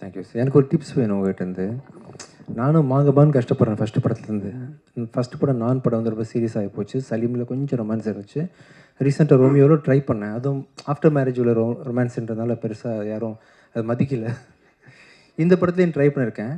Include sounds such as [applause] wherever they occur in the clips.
Thank you sir எனக்கு ஒரு tips வேணும் உங்கள்கிட்டருந்து நானும் மாங்கபான்னு கஷ்டப்படுறேன் ஃபஸ்ட்டு படத்துலேருந்து. ஃபஸ்ட்டு படம் நான் படம் வந்து ரொம்ப சீரியஸ் ஆகி போச்சு. சலீமில் கொஞ்சம் ரொமான்ஸ் இருந்துச்சு. ரீசெண்டாக ரோமியோவில் ட்ரை பண்ணேன். அதுவும் ஆஃப்டர் மேரேஜ் உள்ள ரோ ரொமான்ஸ்ன்றதுனால பெருசாக யாரும் அது மதிக்கல. இந்த படத்துலையும் ட்ரை பண்ணியிருக்கேன்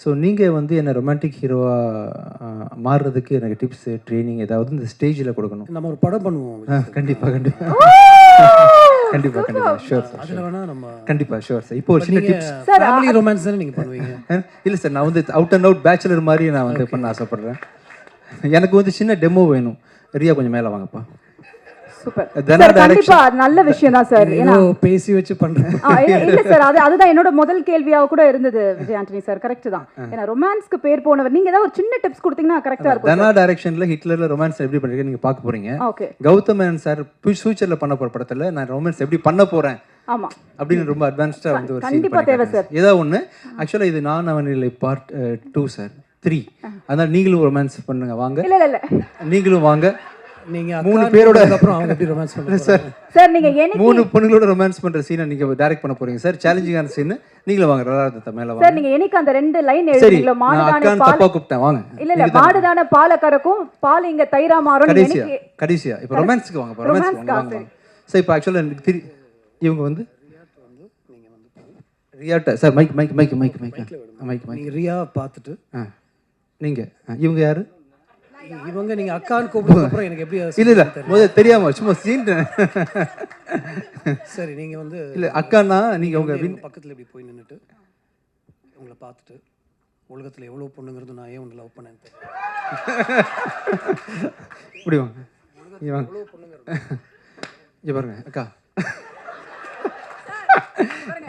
ஸோ நீங்கள் வந்து என்னை ரொமான்டிக் ஹீரோவாக மாறுறதுக்கு எனக்கு டிப்ஸு ட்ரைனிங் ஏதாவது இந்த ஸ்டேஜில் கொடுக்கணும். நம்ம ஒரு படம் பண்ணுவோம். கண்டிப்பாக கண்டிப்பாக [laughs] கண்டிப்பாக கண்டிப்பாக ஷூர் சார் அதில் வேணா நம்ம கண்டிப்பாக ஷூர் சார் இப்போ ஒரு சின்ன டிப்ஸ் ஃபேமிலி ரொமான்ஸ் தானே நீங்கள் பண்ணுவீங்க? [laughs] இல்லை சார் நான் வந்து அவுட் அண்ட் அவுட் பேச்சுலர் மாதிரி நான் வந்து பண்ண ஆசைப்படுறேன். எனக்கு வந்து சின்ன டெமோ வேணும். ரியா கொஞ்சம் மேலே வாங்கப்பா. சூப்பர் கண்டிப்பா நல்ல விஷயம் தான் சார் ஏன்னா ஏதோ பேசி வச்சு இல்ல இல்ல சார் அது அதுதான் என்னோட முதல் கேள்வியாக கூட இருந்தது விஜய் ஆண்டனி சார் கரெக்ட் தான். ஏன்னா ரொமான்ஸ்க்கு பேர் போனவர் நீங்க ஏதாவது ஒரு சின்ன டிப்ஸ் கொடுத்தீங்கன்னா கரெக்டா இருக்கும் தனா டைரக்ஷனில் ஹிட்லரில் ரொமான்ஸ் எப்படி பண்ணிருக்கேன் நீங்கள் பார்க்க போறீங்க. ஓகே கௌதம் மேனன் சார் ஃபியூச்சரில் பண்ண போகிற படத்தில் நான் ரொமான்ஸ் எப்படி பண்ண போகிறேன் ஆமா. அப்படின்னு ரொம்ப அட்வான்ஸ்டாக வந்து ஒரு கண்டிப்பா தேவை சார். ஏதாவது ஒன்று ஆக்சுவலாக இது நான் அவன் இல்லை பார்ட் டூ சார் த்ரீ அதனால் நீங்களும் ரொமான்ஸ் பண்ணுங்க வாங்க. நீங்களும் வாங்க. நீங்க மூணு பேரோட- அப்புறம் அவங்க எப்படி ரொமான்ஸ் பண்ணுறாங்க சார் சார் நீங்க மூணு பொண்ணுங்களோட ரொமான்ஸ் பண்ற சீனை நீங்க டைரக்ட் பண்ண போறீங்க. சார் சேலஞ்சிங்கான சீன் நீங்களும் வாங்க மேல வாங்க. சார் நீங்க அந்த ரெண்டு லைன் எழுதுறீங்களோ? மாடுதானே பால் தப்பா கூப்பிட்டேன் வாங்க. இல்ல இல்ல மாடுதானே பாலை கறக்கும் பால் இங்க தயிரா மாறும் கடைசியா எனக்கு கடைசியா. இப்போ ரொமான்ஸ்க்கு வாங்க ரொமான்ஸ்க்கு வாங்க சார் இப்போ ஆக்சுவலாக எனக்கு திரி இவங்க வந்து ரியாட்ட sir mike mike mike mike mike mike mike நீங்கள் ரியா பார்த்துட்டு ஆ நீங்க ஆ, இவங்க யாரு? இவங்க நீங்கள் அக்கான்னு கூப்பிட்டதுக்கு அப்புறம் எனக்கு எப்படி இல்ல இல்ல. முதல்ல தெரியாம சும்மா சீன் சரி நீங்கள் வந்து இல்ல அக்கானா நீங்க உங்க பக்கத்தில் இப்படி போய் நின்றுட்டு உங்களை பார்த்துட்டு உலகத்தில் எவ்வளோ பொண்ணுங்கிறது நான் ஏன் உன்னை லவ் தெரியல. இப்படி வாங்க. இங்க பாருங்க அக்கா.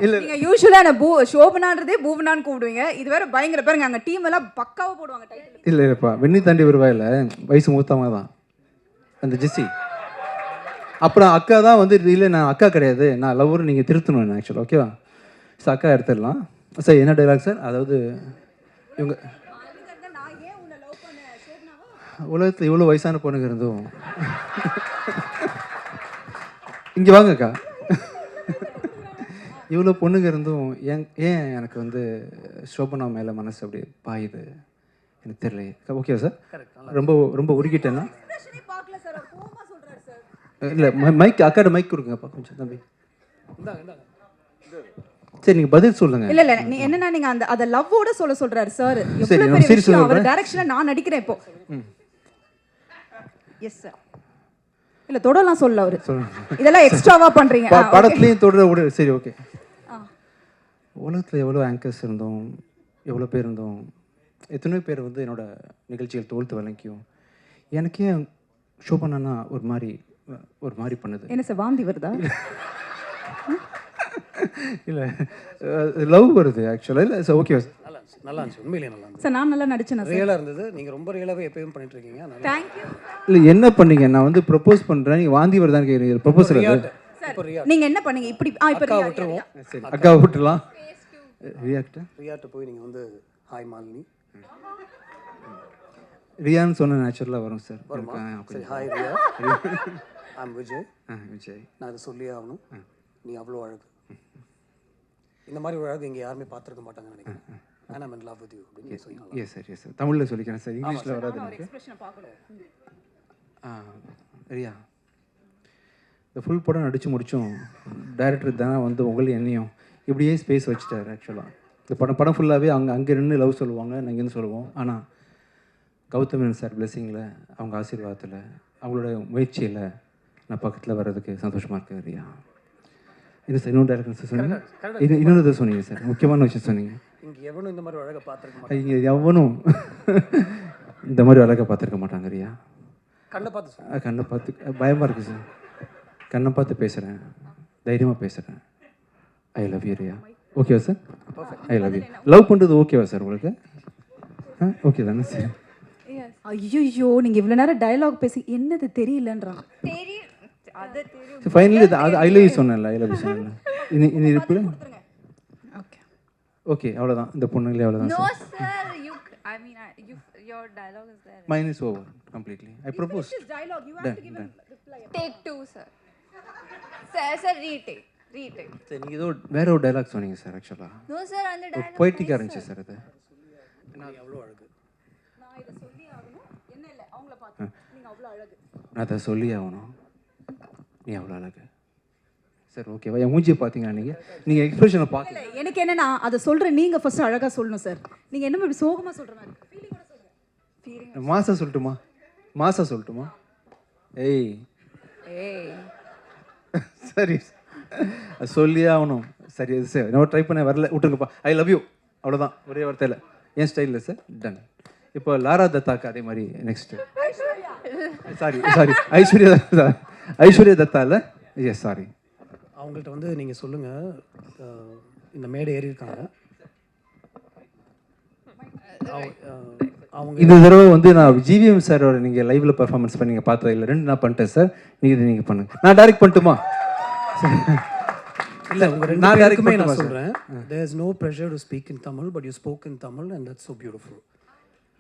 இல்ல நீங்க யூஸ்வலா என்ன பூ சோபனான்றதே பூவனான்னு கூப்பிடுவீங்க. இது வேற பயங்கர பாருங்க அங்க டீம் எல்லாம் பக்காவா போடுவாங்க டைட்டில் இல்ல இல்லப்பா வெண்ணி தாண்டி வருவாயில்ல வயசு மூத்தவங்க தான். அந்த ஜெஸ்ஸி. அப்புறம் அக்கா தான் வந்து இல்லை நான் அக்கா கிடையாது. நான் லவ்வர் நீங்கள் திருத்தணும் என்ன ஆக்சுவலாக ஓகேவா சார் அக்கா எடுத்துடலாம். சார் என்ன டைலாக் சார் அதாவது இவங்க உலகத்தில் இவ்வளோ வயசான பொண்ணுங்க இருந்தும் இங்கே வாங்க அக்கா. இவ்வளோ பொண்ணுங்க இருந்தும் ஏன் ஏன் எனக்கு வந்து சோபனா மேலே மனசு அப்படி பாயுது? எனக்கு தெரியலையே. ஓகே சார் ரொம்ப ரொம்ப உருகிட்டேன்னா? இல்லை மைக் அக்காட மைக் கொடுங்கப்பா கொஞ்சம் தம்பி. சரி நீங்கள் பதில் சொல்லுங்க. இல்ல இல்ல நீ என்னன்னா நீங்க அந்த அத லவ்வோட சொல்ல சொல்றாரு சார் சரி, எவ்வளவு நான் பெரிய விஷயம். அவர். டைரக்ஷன்ல நான் நடிக்கிறேன் இப்போ. எஸ் சார் இல்ல தொடலாம் சொல்ல அவரு. இதெல்லாம் எக்ஸ்ட்ராவா பண்றீங்க. படத்துலையும் தொடர விட. சரி ஓகே. உலகத்தில் எவ்வளோ ஆங்கர்ஸ் இருந்தோம் எவ்வளோ பேர் இருந்தோம் எத்தனையோ பேர் வந்து என்னோட நிகழ்ச்சிகள் தோல்த்து வழங்கியும். எனக்கே ஷோ பண்ணனா ஒரு மாதிரி ஒரு மாதிரி பண்ணுது? என்ன சார் வாந்தி வருதா? இல்லை லவ் வருது ஆக்சுவலாக இல்லை சார் ஓகே நல்லா இருந்துச்சு நல்லா இருந்துச்சு. உண்மையிலேயே நல்லா இருந்துச்சு. சார் நான் நல்லா நடிச்சேனா ரியலாக இருந்தது. நீங்கள் ரொம்ப ரியலாகவே எப்பயும் பண்ணிட்டு இருக்கீங்க தேங்க்யூ இல்லை என்ன பண்ணீங்க? நான் வந்து ப்ரப்போஸ் பண்ணுறேன் நீங்கள் வாந்தி வருதான்னு கேட்குறீங்க ப்ரப்போசல் அது. ரியாட்ட இப்போ ரியா நீங்க என்ன பண்ணீங்க? இப்படி ஆ இப்ப விட்டுருவோம். அக்கா விட்டுலாம் ரியாக்ட் ரியாட்ட போய் நீங்கள் வந்து ஹாய் மாலினி ரியான்னு சொன்ன நேச்சுரலாக வரும் சார் வருமா? சரி ஹாய் ரியா ஐம் விஜய் ஆ, விஜய் நான் இதை சொல்லியே ஆகணும். நீ அவ்வளோ அழகு. இந்த மாதிரி ஒரு அழகு இங்கே யாருமே பார்த்துருக்க மாட்டாங்கன்னு நினைக்கிறேன். And I'm in love with you அப்படின்னு சொல்லி எஸ் சார் எஸ் சார் தமிழில் சொல்லிக்கிறேன் சார் இங்கிலீஷில் வராது எனக்கு. ரியா. இந்த ஃபுல் படம் நடித்து முடித்தோம் டைரக்டர் தானே வந்து உங்களையும் என்னையும் இப்படியே ஸ்பேஸ் வச்சுட்டாரு ஆக்சுவலாக இந்த படம் படம் ஃபுல்லாகவே அங்கே அங்கே நின்று லவ் சொல்லுவாங்க நாங்கள் இங்கேருந்து சொல்லுவோம். ஆனால் கௌதமன் சார் பிளெஸிங்கில் அவங்க ஆசீர்வாதத்தில் அவங்களோட முயற்சியில் நான் பக்கத்தில் வர்றதுக்கு சந்தோஷமாக இருக்கு ரியா இது சார் இன்னொரு டேரக்டர் சார் சொன்னீங்க? இது இன்னொரு சொன்னீங்க சார் முக்கியமான விஷயம் சொன்னீங்க. இங்கே எவனும் இந்த மாதிரி ஒரு அழகை பார்த்துருக்க இங்கே எவனும் இந்த மாதிரி அழகை பார்த்துருக்க மாட்டாங்க ரியா கண்ணை பார்த்து கண்ணை பார்த்து பயமாக இருக்குது சார் கண்ணை பார்த்து பேசுகிறேன் தைரியமாக பேசுகிறேன் ஐ லவ் யூ ரியா ஓகேவா sir I love you love பண்ணுறது ஓகேவா சார் உங்களுக்கு? ஆ ஓகே தானே சார் ஐயோ நீங்க இவ்வளவு நேரம் டயலாக் பேசி என்னது தெரியலன்றான். தெரியும் அது தெரியும் ஃபைனலி அது ஐ லவ் யூ சொன்னேன்ல ஐ லவ் யூ சொன்னேன்ல. இனி இனி இருப்பு ஓகே ஓகே அவ்வளோதான் இந்த பொண்ணுங்களே அவ்வளோதான் no sir sir you i mean I, you your dialogue is there. Mine is over completely I propose dialogue you done done take two sir. Sir sir retake Retake. சரி நீங்கள் ஏதோ வேற ஒரு dialogue சொன்னீங்க சார் ஆக்சுவலாக dialogue. பொய்ட்டிக்காக இருந்துச்சு sir அது அழகு. நான் இதை சொல்லி ஆகணும். என்ன இல்லை அவங்கள பார்த்து. நீங்க அவ்வளோ அழகு. நான் அதை சொல்லி ஆகணும். நீ அவ்வளோ அழகு. சார் ஓகேவா என் மூஞ்சியை பார்த்தீங்களா நீங்கள் நீங்கள் எக்ஸ்பிரஷனை பார்க்கல இல்ல, எனக்கு என்னன்னா அதை சொல்ற நீங்க ஃபர்ஸ்ட் அழகா சொல்லணும் சார் நீங்க என்ன இப்படி சோகமா சொல்ற மாதிரி. மாசா சொல்லட்டுமா? மாசா சொல்லட்டுமா? ஏய். Hey. சரி. சொல்லியே ஆகணும். சரி சரி. நான் ட்ரை பண்ண வரல. விட்டுருங்கப்பா. ஐ லவ் யூ அவ்வளோதான் ஒரே வார்த்தையில். என் ஸ்டைலில் சார் டன் இப்போ லாரா தத்தாக்கு அதே மாதிரி next sorry sorry Aishwarya Dutta. Aishwarya Dutta இல்லை எஸ் சாரி அவங்கள்ட்ட வந்து நீங்கள் சொல்லுங்கள் இந்த மேடை ஏறி இருக்காங்க. அவங்க- இந்த தடவை வந்து நான் ஜிவிஎம் சாரோட நீங்கள் லைவ்ல பெர்ஃபார்மன்ஸ் பண்ணி நீங்கள் பார்த்தது இல்லை. ரெண்டு நான் பண்ணிட்டேன் சார் நீங்கள் இது நீங்கள் பண்ணுங்க. நான் டைரக்ட் பண்ணட்டுமா? [laughs] இல்லை உங்கள் ரெண்டு பேருக்குமே நான்? சொல்கிறேன் there is no pressure to speak in Tamil but you spoke in Tamil and that's so beautiful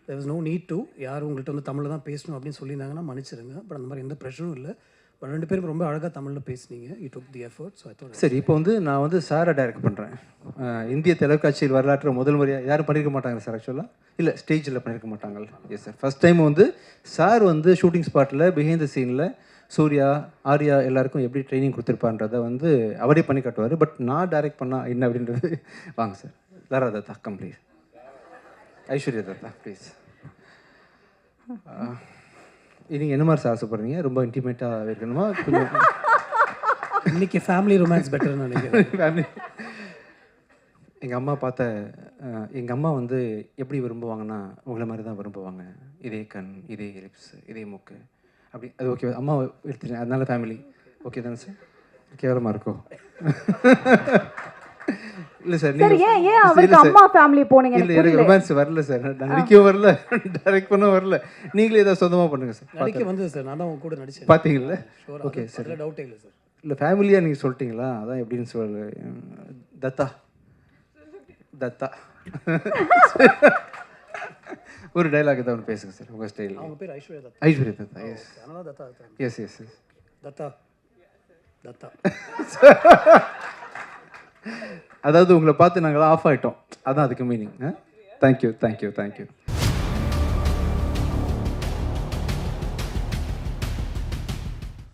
there is no need to யார் உங்கள்கிட்ட வந்து தமிழில் தான் பேசணும் அப்படின்னு சொல்லியிருந்தாங்கன்னா மன்னிச்சிருங்க. பட் அந்த மாதிரி எந்த ப்ரெஷரும் இல்லை. பட் ரெண்டு பேரும் ரொம்ப அழகாக தமிழில் பேசுனீங்க. You took the effort so I thought சரி இப்போ வந்து நான் வந்து சாரை டைரக்ட் பண்ணுறேன் இந்திய தொலைக்காட்சியில் வரலாற்று முதல் முறையாக யாரும் பண்ணியிருக்க மாட்டாங்க சார் ஆக்சுவலாக இல்லை ஸ்டேஜில் பண்ணியிருக்க மாட்டாங்க எஸ் சார் ஃபஸ்ட் டைம் வந்து சார் வந்து ஷூட்டிங் ஸ்பாட்டில் பிஹைண்ட் த சீனில் சூர்யா ஆர்யா எல்லாருக்கும் எப்படி ட்ரைனிங் கொடுத்துருப்பான்றதை வந்து அவரே பண்ணி காட்டுவார். பட் நான் டைரக்ட் பண்ணால் என்ன அப்படின்றது [laughs] வாங்க sir Lara Dutta complete Aishwarya Dutta please நீங்கள் என்ன மாதிரி சார் ஆசைப்படுறீங்க ரொம்ப இன்டிமேட்டாக இருக்கணுமா? கொஞ்சம் [laughs] இன்னைக்கு ஃபேமிலி ரொமான்ஸ் பெட்டர்னு நினைக்கிறேன். [laughs] ஃபேமிலி எங்கள் அம்மா பார்த்த எங்கள் அம்மா வந்து எப்படி விரும்புவாங்கன்னா உங்களை மாதிரி தான் விரும்புவாங்க. இதே கண் இதே லிப்ஸ் இதே மூக்கு. அப்படி அது ஓகே அம்மா எடுத்துட்டேன் அதனால ஃபேமிலி ஓகே தானே சார் கேவலமாக இருக்கும் இல்லை சார் சார் ஏன் ஏன் அவருக்கு அம்மா ஃபேமிலி போனீங்க இல்லை எனக்கு ரொமான்ஸ் வரல சார் நான் நடிக்கவும் வரல. டைரக்ட் பண்ண வரல. நீங்களே ஏதாவது சொந்தமாக பண்ணுங்கள் சார் நடிக்க வந்தது சார் நான் தான் உங்க கூட நடிச்சேன். பார்த்தீங்கல்ல ஷோர் ஓகே சார். டவுட்டே இல்லை சார் இல்லை ஃபேமிலியாக நீங்கள் சொல்லிட்டீங்களா? அதான் எப்படின்னு சொல்லு. தத்தா. தத்தா. [laughs] ஒரு டைலாக் தான் ஒன்று பேசுங்க சார் உங்கள் ஸ்டைல் அவங்க பேர் ஐஸ்வர்யா தத்தா ஐஸ்வர்யா தத்தா எஸ் அதனால Dutta yes yes yes Dutta. Dutta. [laughs] அதாவது உங்களை பார்த்து நாங்களாம் ஆஃப் ஆகிட்டோம் அதான் அதுக்கு மீனிங் தேங்க்யூ தேங்க்யூ தேங்க்யூ